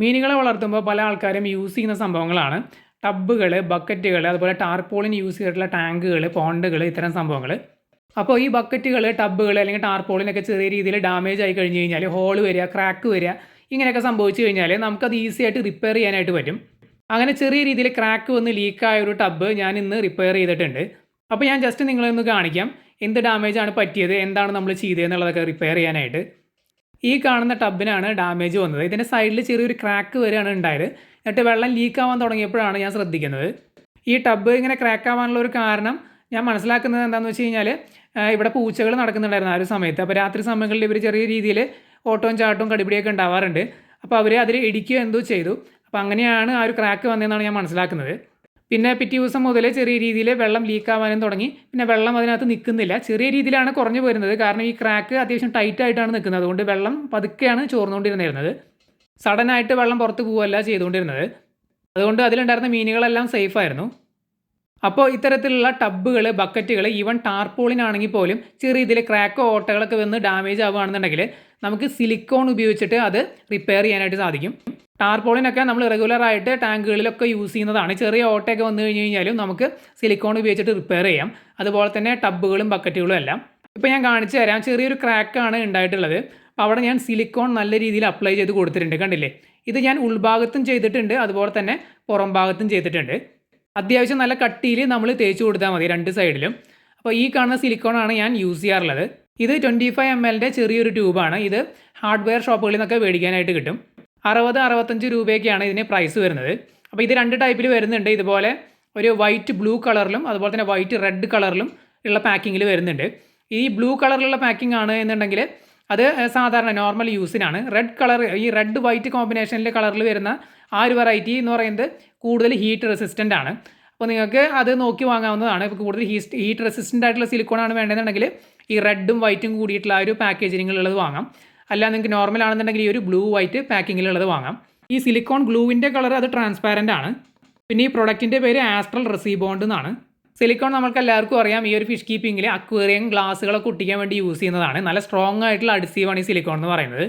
മീനുകളെ വളർത്തുമ്പോൾ പല ആൾക്കാരും യൂസ് ചെയ്യുന്ന സംഭവങ്ങളാണ്. ടബുകൾ ബക്കറ്റുകൾ അതുപോലെ ടാർപോളിന് യൂസ് ചെയ്തിട്ടുള്ള ടാങ്കുകൾ പോണ്ടുകൾ ഇത്തരം സംഭവങ്ങൾ അപ്പോൾ ഈ ബക്കറ്റുകൾ ടബുകൾ അല്ലെങ്കിൽ ടാർപോളിനൊക്കെ ചെറിയ രീതിയിൽ ഡാമേജ് ആയി കഴിഞ്ഞ് കഴിഞ്ഞാൽ ഹോൾ വരിക ക്രാക്ക് വരിക ഇങ്ങനെയൊക്കെ സംഭവിച്ചു കഴിഞ്ഞാൽ നമുക്കത് ഈസി ആയിട്ട് റിപ്പയർ ചെയ്യാനായിട്ട് പറ്റും. അങ്ങനെ ചെറിയ രീതിയിൽ ക്രാക്ക് വന്ന് ലീക്കായ ഒരു ടബ്ബ് ഞാൻ ഇന്ന് റിപ്പയർ ചെയ്തിട്ടുണ്ട്. അപ്പോൾ ഞാൻ ജസ്റ്റ് നിങ്ങളെ ഒന്ന് കാണിക്കാം. എന്ത് ഡാമേജ് ആണ് പറ്റിയത്? എന്താണ് നമ്മൾ ചെയ്തതെന്നുള്ളതൊക്കെ റിപ്പയർ ചെയ്യാനായിട്ട്. ഈ കാണുന്ന ടബിനാണ് ഡാമേജ് വന്നത്. ഇതിന്റെ സൈഡിൽ ചെറിയൊരു ക്രാക്ക് വരികയാണ് ഉണ്ടായത്. എന്നിട്ട് വെള്ളം ലീക്ക് ആവാൻ തുടങ്ങിയപ്പോഴാണ് ഞാൻ ശ്രദ്ധിക്കുന്നത്. ഈ ടബ് ഇങ്ങനെ ക്രാക്ക് ആവാനുള്ള ഒരു കാരണം ഞാൻ മനസ്സിലാക്കുന്നത് എന്താണെന്ന് വെച്ച് കഴിഞ്ഞാൽ ഇവിടെ പൂച്ചകൾ നടക്കുന്നുണ്ടായിരുന്നു ആ ഒരു സമയത്ത്. അപ്പോൾ രാത്രി സമയങ്ങളിൽ ഇവർ ചെറിയ രീതിയിൽ ഓട്ടവും ചാട്ടവും കടിപിടിയൊക്കെ ഉണ്ടാവാറുണ്ട്. അപ്പോൾ അവർ അതിൽ ഇടിക്കുകയോ എന്തോ ചെയ്തു. അപ്പോൾ അങ്ങനെയാണ് ആ ഒരു ക്രാക്ക് വന്നതെന്നാണ് ഞാൻ മനസ്സിലാക്കുന്നത്. പിന്നെ പിറ്റേ ദിവസം മുതൽ ചെറിയ രീതിയിൽ വെള്ളം ലീക്ക് ആവാനും തുടങ്ങി. പിന്നെ വെള്ളം അതിനകത്ത് നിൽക്കുന്നില്ല. ചെറിയ രീതിയിലാണ് കുറഞ്ഞു വരുന്നത് കാരണം ഈ ക്രാക്ക് അത്യാവശ്യം ടൈറ്റ് ആയിട്ടാണ് നിൽക്കുന്നത്. അതുകൊണ്ട് വെള്ളം പതുക്കെയാണ് ചോർന്നുകൊണ്ടിരുന്നിരുന്നത്. സഡനായിട്ട് വെള്ളം പുറത്ത് പോവുകയല്ല ചെയ്തുകൊണ്ടിരുന്നത്. അതുകൊണ്ട് അതിലുണ്ടായിരുന്ന മീനുകളെല്ലാം സേഫ് ആയിരുന്നു. അപ്പോൾ ഇത്തരത്തിലുള്ള ടബ്ബുകൾ ബക്കറ്റുകൾ ഈവൻ ടാർപോളിനാണെങ്കിൽ പോലും ചെറിയ ഇതിൽ ക്രാക്കോ ഓട്ടകളൊക്കെ വന്ന് ഡാമേജ് ആവുകയാണെന്നുണ്ടെങ്കിൽ നമുക്ക് സിലിക്കോൺ ഉപയോഗിച്ചിട്ട് അത് റിപ്പയർ ചെയ്യാനായിട്ട് സാധിക്കും. ടാർപോളിനൊക്കെ നമ്മൾ റെഗുലറായിട്ട് ടാങ്കുകളിലൊക്കെ യൂസ് ചെയ്യുന്നതാണ്. ചെറിയ ഓട്ടയൊക്കെ വന്നു കഴിഞ്ഞ് കഴിഞ്ഞാലും നമുക്ക് സിലിക്കോൺ ഉപയോഗിച്ചിട്ട് റിപ്പയർ ചെയ്യാം. അതുപോലെ തന്നെ ടബ്ബുകളും ബക്കറ്റുകളും എല്ലാം. ഇപ്പോൾ ഞാൻ കാണിച്ചു തരാം. ചെറിയൊരു ക്രാക്കാണ് ഉണ്ടായിട്ടുള്ളത്. അപ്പോൾ അവിടെ ഞാൻ സിലിക്കോൺ നല്ല രീതിയിൽ അപ്ലൈ ചെയ്ത് കൊടുത്തിട്ടുണ്ട്. കണ്ടില്ലേ? ഇത് ഞാൻ ഉൾഭാഗത്തും ചെയ്തിട്ടുണ്ട്. അതുപോലെ തന്നെ പുറം ഭാഗത്തും ചെയ്തിട്ടുണ്ട്. അത്യാവശ്യം നല്ല കട്ടിയിൽ നമ്മൾ തേച്ച് കൊടുത്താൽ മതി രണ്ട് സൈഡിലും. അപ്പോൾ ഈ കാണുന്ന സിലിക്കോണാണ് ഞാൻ യൂസ് ചെയ്യാറുള്ളത്. ഇത് ട്വന്റി ഫൈവ് എം എല്ലിന്റെ ചെറിയൊരു ട്യൂബാണ്. ഇത് ഹാർഡ്വെയർ ഷോപ്പുകളിൽ നിന്നൊക്കെ മേടിക്കാനായിട്ട് കിട്ടും. അറുപത് അറുപത്തഞ്ച് രൂപയൊക്കെയാണ് ഇതിന് പ്രൈസ് വരുന്നത്. അപ്പോൾ ഇത് രണ്ട് ടൈപ്പിൽ വരുന്നുണ്ട്. ഇതുപോലെ ഒരു വൈറ്റ് ബ്ലൂ കളറിലും അതുപോലെ തന്നെ വൈറ്റ് റെഡ് കളറിലും ഉള്ള പാക്കിങ്ങിൽ വരുന്നുണ്ട്. ഈ ബ്ലൂ കളറിലുള്ള പാക്കിംഗ് ആണ് എന്നുണ്ടെങ്കിൽ അത് സാധാരണ നോർമൽ യൂസിനാണ് റെഡ് കളർ ഈ റെഡ് വൈറ്റ് കോമ്പിനേഷനിൽ കളറിൽ വരുന്ന ആ ഒരു വെറൈറ്റി എന്ന് പറയുന്നത് കൂടുതൽ ഹീറ്റ് റെസിസ്റ്റന്റ് ആണ്. അപ്പോൾ നിങ്ങൾക്ക് അത് നോക്കി വാങ്ങാവുന്നതാണ്. ഇപ്പോൾ കൂടുതൽ ഹീറ്റ് ഹീറ്റ് റെസിസ്റ്റന്റ് ആയിട്ടുള്ള സിലിക്കോൺ ആണ് വേണ്ടതെന്നുണ്ടെങ്കിൽ ഈ റെഡും വൈറ്റും കൂടിയിട്ടുള്ള ആ ഒരു പാക്കേജിങ്ങിലുള്ളത് വാങ്ങാം. അല്ല നിങ്ങൾക്ക് നോർമൽ ആണെന്നുണ്ടെങ്കിൽ ഈ ഒരു ബ്ലൂ വൈറ്റ് പാക്കിങ്ങിലുള്ളത് വാങ്ങാം. ഈ സിലിക്കോൺ ഗ്ലൂവിന്റെ കളർ അത് ട്രാൻസ്പാരന്റ് ആണ്. പിന്നെ ഈ പ്രൊഡക്റ്റിന്റെ പേര് ആസ്ട്രൽ റെസീബോണ്ട് എന്നാണ്. സിലിക്കോൺ നമ്മൾക്ക് എല്ലാവർക്കും അറിയാം ഈ ഒരു ഫിഷ് കീപ്പിങ്ങിൽ അക്വേറിയം ഗ്ലാസ്സുകളൊക്കെ ഒട്ടിക്കാൻ വേണ്ടി യൂസ് ചെയ്യുന്നതാണ്. നല്ല സ്ട്രോങ് ആയിട്ടുള്ള അഡിസീവാണ് ഈ സിലിക്കോൺ എന്ന് പറയുന്നത്.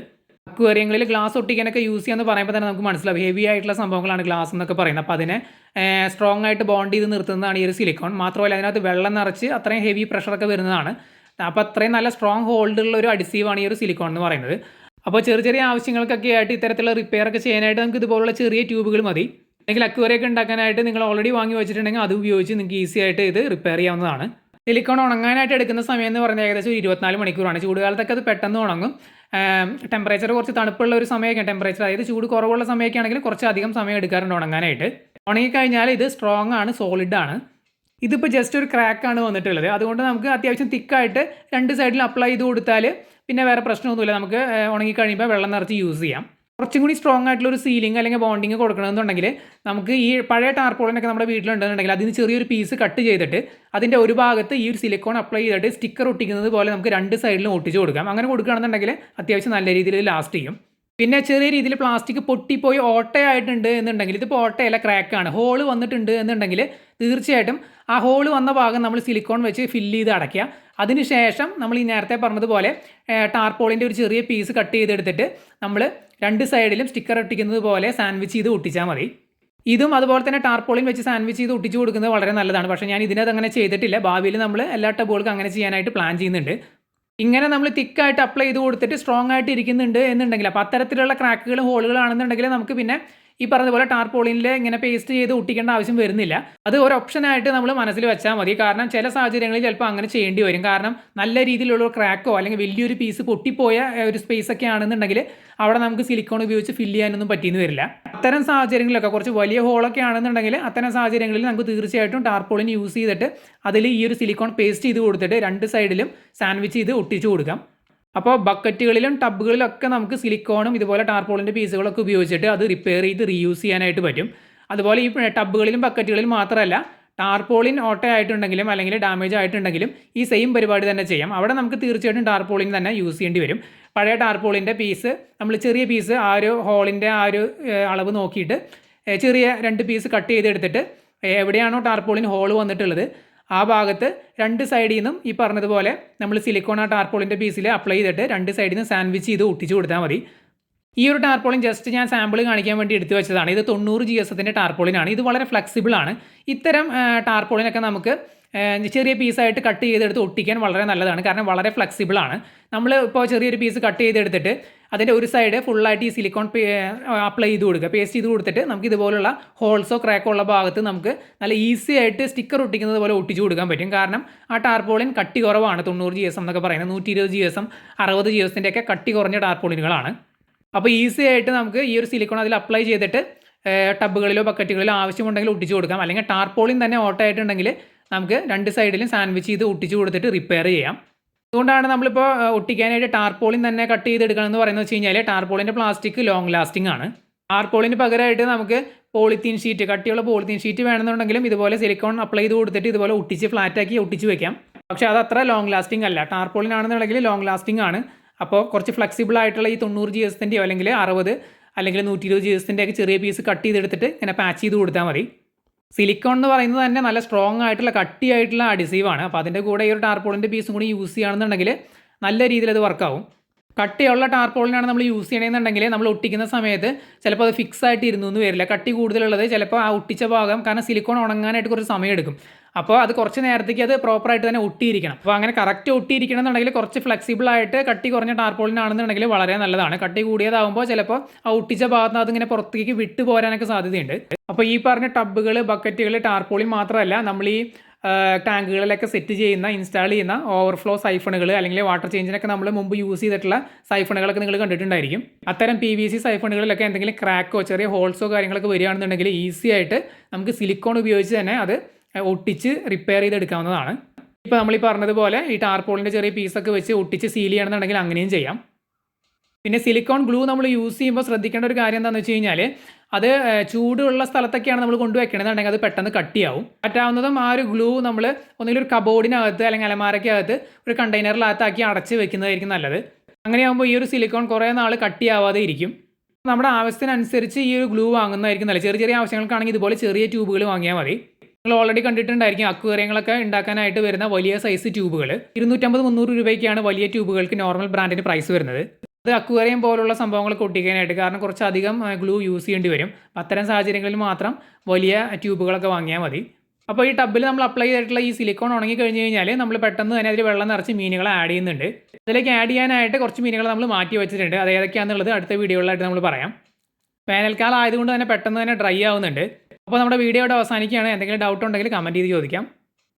അക്വേറിയങ്ങളിൽ ഗ്ലാസ് ഒട്ടിക്കാനൊക്കെ യൂസ് ചെയ്യാന്ന് പറയുമ്പോൾ തന്നെ നമുക്ക് മനസ്സിലാവും. ഹെവി ആയിട്ടുള്ള സംഭവങ്ങളാണ് ഗ്ലാസ് എന്നൊക്കെ പറയുന്നത്. അപ്പോൾ അതിനെ സ്ട്രോങ് ആയിട്ട് ബോണ്ട് ചെയ്ത് നിർത്തുന്നതാണ് ഈ ഒരു സിലിക്കോൺ മാത്രമല്ല അതിനകത്ത് വെള്ളം നിറച്ച് അത്രയും ഹെവി പ്രഷറൊക്കെ വരുന്നതാണ്. അപ്പോൾ അത്രയും നല്ല സ്ട്രോങ് ഹോൾഡുള്ള ഒരു അഡിസീവാണ് ഈ ഒരു സിലിക്കോൺ എന്ന് പറയുന്നത്. അപ്പോൾ ചെറിയ ചെറിയ ആവശ്യങ്ങൾക്കൊക്കെ ആയിട്ട് ഇത്തരത്തിലുള്ള റിപ്പയർ ഒക്കെ ചെയ്യാനായിട്ട് നമുക്ക് ഇതുപോലുള്ള ചെറിയ ട്യൂബുകൾ മതി. അല്ലെങ്കിൽ അക്വേറിയൊക്കെ ഉണ്ടാക്കാനായിട്ട് നിങ്ങൾ ഓൾറെഡി വാങ്ങി വെച്ചിട്ടുണ്ടെങ്കിൽ അത് ഉപയോഗിച്ച് നിങ്ങൾക്ക് ഈസി ആയിട്ട് ഇത് റിപ്പയർ ചെയ്യാവുന്നതാണ്. സിലിക്കോൺ ഉണങ്ങാനായിട്ട് എടുക്കുന്ന സമയം എന്ന് പറഞ്ഞാൽ ഏകദേശം ഒരു ഇരുപത്തിനാല് മണിക്കൂറാണ്. ചൂടുകാലത്തൊക്കെ അത് പെട്ടെന്ന് ഉണങ്ങും. ടെമ്പറേച്ചർ കുറച്ച് തണുപ്പുള്ള ഒരു സമയമൊക്കെ ടെമ്പറേച്ചർ അതായത് ചൂട് കുറവുള്ള സമയമൊക്കെ ആണെങ്കിൽ കുറച്ച് അധികം സമയം എടുക്കാറുണ്ട് ഉണങ്ങാനായിട്ട്. ഉണങ്ങിക്കഴിഞ്ഞാൽ ഇത് സ്ട്രോങ് ആണ് സോളിഡ് ആണ്. ഇതിപ്പോൾ ജസ്റ്റ് ഒരു ക്രാക്ക് ആണ് വന്നിട്ടുള്ളത്. അതുകൊണ്ട് നമുക്ക് അത്യാവശ്യം തിക്കായിട്ട് രണ്ട് സൈഡിൽ അപ്ലൈ ചെയ്ത് കൊടുത്താൽ പിന്നെ വേറെ പ്രശ്നമൊന്നുമില്ല. നമുക്ക് ഉണങ്ങിക്കഴിയുമ്പോൾ വെള്ളം നിറച്ച് യൂസ് ചെയ്യാം. കുറച്ചും കൂടി സ്ട്രോങ് ആയിട്ടുള്ള ഒരു സീലിംഗ് അല്ലെങ്കിൽ ബോണ്ടിങ് കൊടുക്കണമെന്നുണ്ടെങ്കിൽ നമുക്ക് ഈ പഴയ ടാർപോളിനൊക്കെ നമ്മുടെ വീട്ടിലുണ്ടെന്നുണ്ടെങ്കിൽ അതിന് ചെറിയൊരു പീസ് കട്ട് ചെയ്തിട്ട് അതിന്റെ ഒരു ഭാഗത്ത് ഈ ഒരു സിലിക്കോൺ അപ്ലൈ ചെയ്തിട്ട് സ്റ്റിക്കർ ഒട്ടിക്കുന്നത് പോലെ നമുക്ക് രണ്ട് സൈഡിലും ഒട്ടിച്ച് കൊടുക്കാം. അങ്ങനെ കൊടുക്കുകയാണെന്നുണ്ടെങ്കിൽ അത്യാവശ്യം നല്ല രീതിയിൽ ലാസ്റ്റ് ചെയ്യും. പിന്നെ ചെറിയ രീതിയിൽ പ്ലാസ്റ്റിക് പൊട്ടിപ്പോയി ഓട്ടയായിട്ടുണ്ട് എന്നുണ്ടെങ്കിൽ ഇതിപ്പോൾ ഓട്ടയല്ല ക്രാക്കാണ് ഹോൾ വന്നിട്ടുണ്ട് എന്നുണ്ടെങ്കിൽ തീർച്ചയായിട്ടും ആ ഹോൾ വന്ന ഭാഗം നമ്മൾ സിലിക്കോൺ വെച്ച് ഫില്ല് ചെയ്ത് അടയ്ക്കുക. അതിനുശേഷം നമ്മൾ ഈ നേരത്തെ പറഞ്ഞതുപോലെ ടാർപോളിന്റെ ഒരു ചെറിയ പീസ് കട്ട് ചെയ്തെടുത്തിട്ട് നമ്മൾ രണ്ട് സൈഡിലും സ്റ്റിക്കർ ഒട്ടിക്കുന്നത് പോലെ സാൻഡ്വിച്ച് ചെയ്ത് ഒട്ടിച്ചാൽ മതി. ഇതും അതുപോലെ തന്നെ ടാർപോളിൻ വെച്ച് സാൻഡ്വിച്ച് ചെയ്ത് ഒട്ടിച്ചു കൊടുക്കുന്നത് വളരെ നല്ലതാണ്. പക്ഷേ ഞാൻ ഇതിനകത്ത് അങ്ങനെ ചെയ്തിട്ടില്ല. ഭാവിയിൽ നമ്മൾ എല്ലാ ടബുകൾക്കും അങ്ങനെ ചെയ്യാനായിട്ട് പ്ലാൻ ചെയ്യുന്നുണ്ട്. ഇങ്ങനെ നമ്മൾ തിക്കായിട്ട് അപ്ലൈ ചെയ്ത് കൊടുത്തിട്ട് സ്ട്രോങ് ആയിട്ട് ഇരിക്കുന്നുണ്ട് എന്നുണ്ടെങ്കിൽ അപ്പോൾ അത്തരത്തിലുള്ള ക്രാക്കുകൾ ഹോളുകളാണെന്നുണ്ടെങ്കിൽ നമുക്ക് പിന്നെ ഈ പോലെ ടാർപോളിനിൽ ഇങ്ങനെ പേസ്റ്റ് ചെയ്ത് ഒട്ടിക്കേണ്ട ആവശ്യം വരുന്നില്ല. അത് ഒരു ഓപ്ഷനായിട്ട് നമ്മൾ മനസ്സിൽ വെച്ചാൽ മതി. കാരണം ചില സാഹചര്യങ്ങളിൽ ചിലപ്പോൾ അങ്ങനെ ചെയ്യേണ്ടി വരും. കാരണം നല്ല രീതിയിലുള്ള ക്രാക്കോ അല്ലെങ്കിൽ വലിയൊരു പീസ് പൊട്ടിപ്പോയ ഒരു സ്പേസ് ഒക്കെ ആണെന്നുണ്ടെങ്കിൽ അവിടെ നമുക്ക് സിലിക്കോൺ ഉപയോഗിച്ച് ഫില്ല് ചെയ്യാനൊന്നും പറ്റിയെന്ന് വരില്ല. അത്തരം സാഹചര്യങ്ങളിലൊക്കെ കുറച്ച് വലിയ ഹോളൊക്കെ ആണെന്നുണ്ടെങ്കിൽ അത്തരം സാഹചര്യങ്ങളിൽ നമുക്ക് തീർച്ചയായിട്ടും ടാർപോളിൻ യൂസ് ചെയ്തിട്ട് അതിൽ ഈ ഒരു സിലിക്കോൺ പേസ്റ്റ് ചെയ്ത് കൊടുത്തിട്ട് രണ്ട് സൈഡിലും സാൻഡ്വിച്ച് ചെയ്ത് ഒട്ടിച്ചു കൊടുക്കാം. അപ്പോൾ ബക്കറ്റുകളിലും ടബുകളിലും ഒക്കെ നമുക്ക് സിലിക്കോണും ഇതുപോലെ ടാർപോളിന്റെ പീസുകളൊക്കെ ഉപയോഗിച്ചിട്ട് അത് റിപ്പയർ ചെയ്ത് റീയൂസ് ചെയ്യാനായിട്ട് പറ്റും. അതുപോലെ ഈ ടബുകളിലും ബക്കറ്റുകളിലും മാത്രമല്ല ടാർപോളിൻ ഓട്ടയായിട്ടുണ്ടെങ്കിലും അല്ലെങ്കിൽ ഡാമേജ് ആയിട്ടുണ്ടെങ്കിലും ഈ സെയിം പരിപാടി തന്നെ ചെയ്യാം. അവിടെ നമുക്ക് തീർച്ചയായിട്ടും ടാർപോളിൻ തന്നെ യൂസ് ചെയ്യേണ്ടി വരും. പഴയ ടാർപോളിന്റെ പീസ് നമ്മൾ ചെറിയ പീസ് ആ ഒരു ഹോളിന്റെ ആ ഒരു അളവ് നോക്കിയിട്ട് ചെറിയ രണ്ട് പീസ് കട്ട് ചെയ്തെടുത്തിട്ട് എവിടെയാണോ ടാർപോളിൻ ഹോൾ വന്നിട്ടുള്ളത് ആ ഭാഗത്ത് രണ്ട് സൈഡിൽ നിന്നും ഈ പറഞ്ഞതുപോലെ നമ്മൾ സിലിക്കോൺ ആ ടാർപോളിന്റെ പീസിൽ അപ്ലൈ ചെയ്തിട്ട് രണ്ട് സൈഡിൽ നിന്ന് സാൻഡ്വിച്ച് ചെയ്ത് ഒട്ടിച്ച് കൊടുത്താൽ മതി. ഈ ഒരു ടാർപോളിൻ ജസ്റ്റ് ഞാൻ സാമ്പിൾ കാണിക്കാൻ വേണ്ടി എടുത്തു വെച്ചതാണ്. ഇത് തൊണ്ണൂറ് ജി എസ് എത്തിന്റെ ടാർപോളിനാണ് ഇത് വളരെ ഫ്ലെക്സിബിൾ ആണ്. ഇത്തരം ടാർപോളിനൊക്കെ നമുക്ക് ചെറിയ പീസായിട്ട് കട്ട് ചെയ്തെടുത്ത് ഒട്ടിക്കാൻ വളരെ നല്ലതാണ്. കാരണം വളരെ ഫ്ലെക്സിബിൾ ആണ്. നമ്മൾ ഇപ്പോൾ ചെറിയൊരു പീസ് കട്ട് ചെയ്തെടുത്തിട്ട് അതിന്റെ ഒരു സൈഡ് ഫുള്ളായിട്ട് ഈ സിലിക്കോൺ അപ്ലൈ ചെയ്ത് കൊടുക്കുക. പേസ്റ്റ് ചെയ്ത് കൊടുത്തിട്ട് നമുക്ക് ഇതുപോലുള്ള ഹോൾസോ ക്രാക്കോ ഉള്ള ഭാഗത്ത് നമുക്ക് നല്ല ഈസി ആയിട്ട് സ്റ്റിക്കർ ഒട്ടിക്കുന്നത് പോലെ ഒട്ടിച്ചു കൊടുക്കാൻ പറ്റും. കാരണം ആ ടാർപോളിൻ കട്ടി കുറവാണ്. തൊണ്ണൂറ് ജി എസ് എന്നൊക്കെ പറയുന്നത്. നൂറ്റി ഇരുപത് ജി എസ് എം അറുപത് ജി എസിന്റെ ഒക്കെ കട്ടി കുറഞ്ഞ ടാർപോളിനുകളാണ് അപ്പോൾ ഈസി ആയിട്ട് നമുക്ക് ഈ ഒരു സിലിക്കോൺ അതിൽ അപ്ലൈ ചെയ്തിട്ട് ടബുകളിലോ ബക്കറ്റുകളിലോ ആവശ്യമുണ്ടെങ്കിൽ ഒട്ടിച്ചു കൊടുക്കാം. അല്ലെങ്കിൽ ടാർപോളിൻ തന്നെ ഓട്ടോ ആയിട്ടുണ്ടെങ്കിൽ നമുക്ക് രണ്ട് സൈഡിലും സാൻഡ്വിച്ച് ചെയ്ത് ഒട്ടിച്ചു കൊടുത്തിട്ട് റിപ്പയർ ചെയ്യാം. അതുകൊണ്ടാണ് നമ്മളിപ്പോൾ ഒട്ടിക്കാനായിട്ട് ടാർപോളിൻ തന്നെ കട്ട് ചെയ്തെടുക്കണം എന്ന് പറയുന്നത് വെച്ച് കഴിഞ്ഞാൽ ടാർപോളിന്റെ പ്ലാസ്റ്റിക് ലോങ് ലാസ്റ്റിംഗ് ആണ്. ടാർപോളിന് പകരമായിട്ട് നമുക്ക് പോളിത്തീൻ ഷീറ്റ് കട്ടിയുള്ള പോളിത്തീൻ ഷീറ്റ് വേണമെന്നുണ്ടെങ്കിലും ഇതുപോലെ സിലിക്കോൺ അപ്ലൈ ചെയ്ത് കൊടുത്തിട്ട് ഇതുപോലെ ഒട്ടിച്ച് ഫ്ലാറ്റാക്കി ഒട്ടിച്ച് വെക്കാം. പക്ഷേ അത് അത്ര ലോങ് ലാസ്റ്റിംഗ് അല്ല. ടാർപോളിൻ ആണെന്നുണ്ടെങ്കിൽ ലോങ് ലാസ്റ്റിംഗ് ആണ്. അപ്പോൾ കുറച്ച് ഫ്ലെക്സിബിൾ ആയിട്ടുള്ള ഈ തൊണ്ണൂറ് ജി എസിന്റെയോ അല്ലെങ്കിൽ അറുപത് അല്ലെങ്കിൽ നൂറ്റി ഇരുപത് ജി എസിന്റെയൊക്കെ ചെറിയ പീസ് കട്ട് ചെയ്തെടുത്തിട്ട് ഇങ്ങനെ പാച്ച് ചെയ്ത് കൊടുത്താൽ മതി. സിലിക്കോൺ എന്ന് പറയുന്നത് തന്നെ നല്ല സ്ട്രോങ് ആയിട്ടുള്ള കട്ടിയായിട്ടുള്ള അഡിസീവാണ് അപ്പോൾ അതിന്റെ കൂടെ ഈ ഒരു ടാർപോളിന്റെ പീസും കൂടി യൂസ് ചെയ്യുകയാണെന്നുണ്ടെങ്കിൽ നല്ല രീതിയിൽ അത് വർക്കാവും കട്ടിയുള്ള ടാർപോളിനാണ് നമ്മൾ യൂസ് ചെയ്യണമെന്നുണ്ടെങ്കിൽ നമ്മൾ ഒട്ടിക്കുന്ന സമയത്ത് ചിലപ്പോൾ അത് ഫിക്സ് ആയിട്ട് ഇരുന്നു എന്ന് വരില്ല. കട്ടി കൂടുതലുള്ളത് ചിലപ്പോൾ ആ ഒട്ടിച്ച ഭാഗം കാരണം സിലിക്കോൺ ഉണങ്ങാനായിട്ട് കുറച്ച് സമയം എടുക്കും അപ്പോൾ അത് കുറച്ച് നേരത്തേക്ക് അത് പ്രോപ്പറായിട്ട് തന്നെ ഒട്ടിയിരിക്കണം. അപ്പോൾ അങ്ങനെ കറക്റ്റ് ഒട്ടിയിരിക്കണം എന്നുണ്ടെങ്കിൽ കുറച്ച് ഫ്ലെക്സിബിൾ ആയിട്ട് കട്ടി കുറഞ്ഞ ടാർപോളിനാണെന്നുണ്ടെങ്കിൽ വളരെ നല്ലതാണ്. കട്ടി കൂടിയതാകുമ്പോൾ ചിലപ്പോൾ ആ ഒട്ടിച്ച ഭാഗത്ത് നിന്ന് അതിങ്ങനെ പുറത്തേക്ക് വിട്ടു പോരാനൊക്കെ സാധ്യതയുണ്ട്. അപ്പോൾ ഈ പറഞ്ഞ ടബുകൾ ബക്കറ്റുകൾ ടാർപോളിൻ മാത്രമല്ല നമ്മൾ ഈ ടാങ്കുകളിലൊക്കെ സെറ്റ് ചെയ്യുന്ന ഇൻസ്റ്റാൾ ചെയ്യുന്ന ഓവർഫ്ലോ സൈഫണുകൾ അല്ലെങ്കിൽ വാട്ടർ ചേഞ്ചിനൊക്കെ നമ്മൾ മുമ്പ് യൂസ് ചെയ്തിട്ടുള്ള സൈഫണുകളൊക്കെ നിങ്ങൾ കണ്ടിട്ടുണ്ടായിരിക്കും. അത്തരം പി വി സി സൈഫണുകളിലൊക്കെ എന്തെങ്കിലും ക്രാക്കോ ചെറിയ ഹോൾസോ കാര്യങ്ങളൊക്കെ വരികയാണെന്നുണ്ടെങ്കിൽ ഈസി ആയിട്ട് നമുക്ക് സിലിക്കോൺ ഉപയോഗിച്ച് തന്നെ അത് ഒട്ടിച്ച് റിപ്പയർ ചെയ്തെടുക്കാവുന്നതാണ്. ഇപ്പോൾ നമ്മൾ ഈ പറഞ്ഞതുപോലെ ഈ ടാർപോളിന്റെ ചെറിയ പീസൊക്കെ വെച്ച് ഒട്ടിച്ച് സീൽ ചെയ്യണമെന്നുണ്ടെങ്കിൽ അങ്ങനെയും ചെയ്യാം. പിന്നെ സിലിക്കോൺ ഗ്ലൂ നമ്മൾ യൂസ് ചെയ്യുമ്പോൾ ശ്രദ്ധിക്കേണ്ട ഒരു കാര്യം എന്താണെന്ന് വെച്ച് കഴിഞ്ഞാൽ അത് ചൂടുള്ള സ്ഥലത്തൊക്കെയാണ് നമ്മൾ കൊണ്ടുവയ്ക്കണമെന്നുണ്ടെങ്കിൽ അത് പെട്ടെന്ന് കട്ടിയാവും. പറ്റാവുന്നതും ആ ഒരു ഗ്ലൂ നമ്മൾ ഒന്നുകിൽ ഒരു കബോർഡിനകത്ത് അല്ലെങ്കിൽ അലമാരയ്ക്കകത്ത് ഒരു കണ്ടെയ്നറിനകത്താക്കി അടച്ച് വെക്കുന്നതായിരിക്കും നല്ലത്. അങ്ങനെയാകുമ്പോൾ ഈ ഒരു സിലിക്കോൺ കുറേ നാൾ കട്ടിയാവാതെ ഇരിക്കും. നമ്മുടെ ആവശ്യത്തിനനുസരിച്ച് ഈ ഒരു ഗ്ലൂ വാങ്ങുന്നതായിരിക്കും നല്ലത്. ചെറിയ ചെറിയ ആവശ്യങ്ങൾക്കാണെങ്കിൽ ഇതുപോലെ ചെറിയ ട്യൂബുകൾ വാങ്ങിയാൽ മതി. നിങ്ങൾ ഓൾറെഡി കണ്ടിട്ടുണ്ടായിരിക്കും അക്വേറിയങ്ങളൊക്കെ ഉണ്ടാക്കാനായിട്ട് വരുന്ന വലിയ സൈസ് ട്യൂബുകൾ ഇരുന്നൂറ്റമ്പത് മുന്നൂറ് രൂപയ്ക്കാണ് വലിയ ട്യൂബുകൾക്ക് നോർമൽ ബ്രാൻഡിന് പ്രൈസ് വരുന്നത്. അത് അക്വേറിയം പോലുള്ള സംഭവങ്ങളൊക്കെ കൊട്ടിക്കാനായിട്ട് കാരണം കുറച്ചധികം ഗ്ലൂ യൂസ് ചെയ്യേണ്ടി വരും. അത്തരം സാഹചര്യങ്ങളിൽ മാത്രം വലിയ ട്യൂബുകളൊക്കെ വാങ്ങിയാൽ മതി. അപ്പോൾ ഈ ടബിൽ നമ്മൾ അപ്ലൈ ചെയ്തിട്ടുള്ള ഈ സിലിക്കോൺ ഉണങ്ങി കഴിഞ്ഞ് കഴിഞ്ഞാൽ നമ്മൾ പെട്ടെന്ന് തന്നെ അതിൽ വെള്ളം നിറച്ച് മീനുകളെ ആഡ് ചെയ്യുന്നുണ്ട്. അതിലേക്ക് ആഡ് ചെയ്യാനായിട്ട് കുറച്ച് മീനുകൾ നമ്മൾ മാറ്റി വെച്ചിട്ടുണ്ട്. അത് ഏതൊക്കെയാണെന്നുള്ളത് അടുത്ത വീഡിയോകളിലായിട്ട് നമ്മൾ പറയാം. വേനൽക്കാലം ആയതുകൊണ്ട് തന്നെ പെട്ടെന്ന് തന്നെ ഡ്രൈ ആവുന്നുണ്ട്. അപ്പോൾ നമ്മുടെ വീഡിയോ ഇവിടെ അവസാനിക്കുകയാണ്. എന്തെങ്കിലും ഡൗട്ട് ഉണ്ടെങ്കിൽ കമന്റ് ചെയ്ത് ചോദിക്കാം.